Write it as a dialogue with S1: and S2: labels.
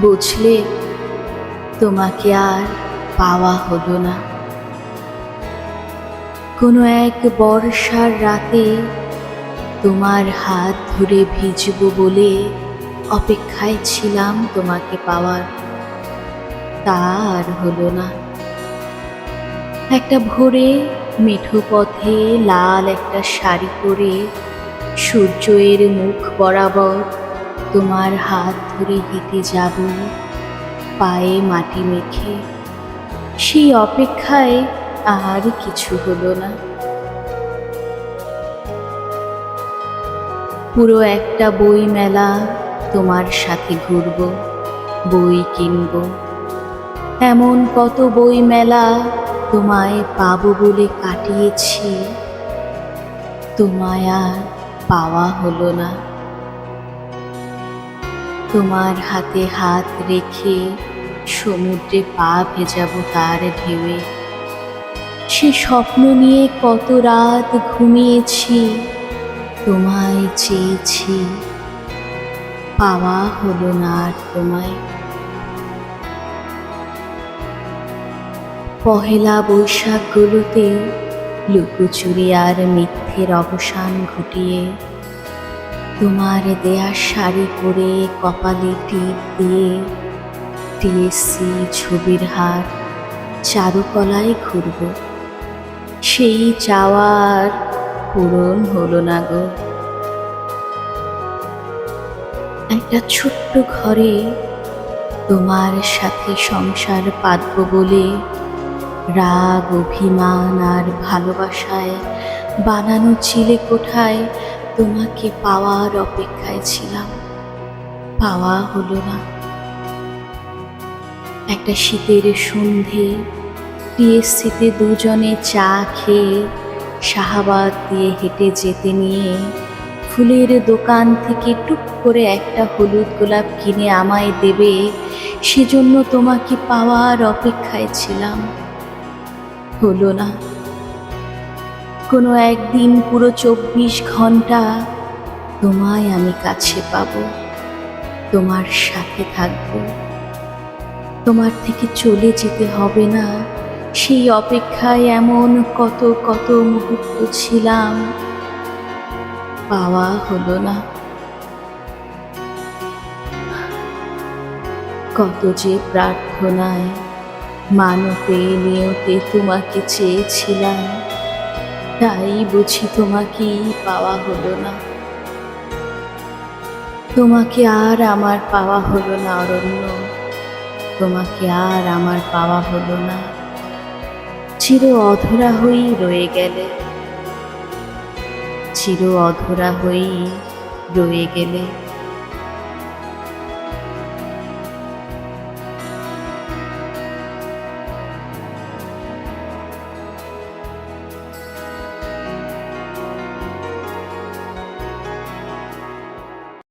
S1: বুঝলে তোমাকে আর পাওয়া হলো না। কোনো এক বর্ষার রাতে তোমার হাত ধরে ভিজব বলে অপেক্ষায় ছিলাম তোমাকে পাওয়ার। তা আর হলো না। একটা ভোরে মেঠো পথে লাল একটা শাড়ি পরে সূর্যের মুখ বরাবর তোমার হাত ধরে হেঁটে যাব, পায়ে মাটি মেখে। সেই অপেক্ষায় আর কিছু হলো না। পুরো একটা বই মেলা তোমার সাথে ঘুরব, বই কিনব। এমন কত বই মেলা তোমায় পাবো বলে কাটিয়েছি, তোমায় আর পাওয়া হলো না। তোমার হাতে হাত রেখে সমুদ্রে পা ভেজাবো তার ঢেউয়ে। সে স্বপ্ন নিয়ে কত রাত ঘুমিয়েছি, তোমায় চেয়েছি। পাওয়া হলো না আর তোমায়। পহেলা বৈশাখগুলোতে লুকোচুরি আর মিথ্যের অবসান ঘটিয়ে তোমার দেয়া শাড়ি পরে কপালে টিপ দিয়ে টিএসসি ছবির হার চারুকলায় ঘুরব। সেই চাওয়ার পূরণ হলো না গো। একটা ছোট্ট ঘরে তোমার সাথে সংসার পাতব বলে রাগ, অভিমান আর ভালোবাসায় বানানো চিলে কোঠায় তোমাকে পাওয়ার অপেক্ষায় ছিলাম। পাওয়া হলো না। একটা শীতের সন্ধে টিএসসিতে দুজনে চা খেয়ে শাহাবাদ দিয়ে হেঁটে যেতে নিয়ে, ফুলের দোকান থেকে টুক করে একটা হলুদ গোলাপ কিনে আমায় দেবে, সেজন্য তোমাকে পাওয়ার অপেক্ষায় ছিলাম। হলো না। কোনো একদিন পুরো চব্বিশ ঘণ্টা তোমায় আমি কাছে পাব, তোমার সাথে থাকব। তোমার থেকে চলে যেতে হবে না, সেই অপেক্ষায় এমন কত কত মুহূর্ত ছিলাম, পাওয়া হলো না। কত যে প্রার্থনায় মানতে নিয়তে তোমাকে চেয়েছিলাম তাই বুঝি তোমাকে পাওয়া হলো না। তোমাকে আর আমার পাওয়া হলো না, অরণ্য। তোমাকে আর আমার পাওয়া হলো না। চির অধরা হয়েই রয়ে গেলে। চির অধরা হয়েই রয়ে গেলে।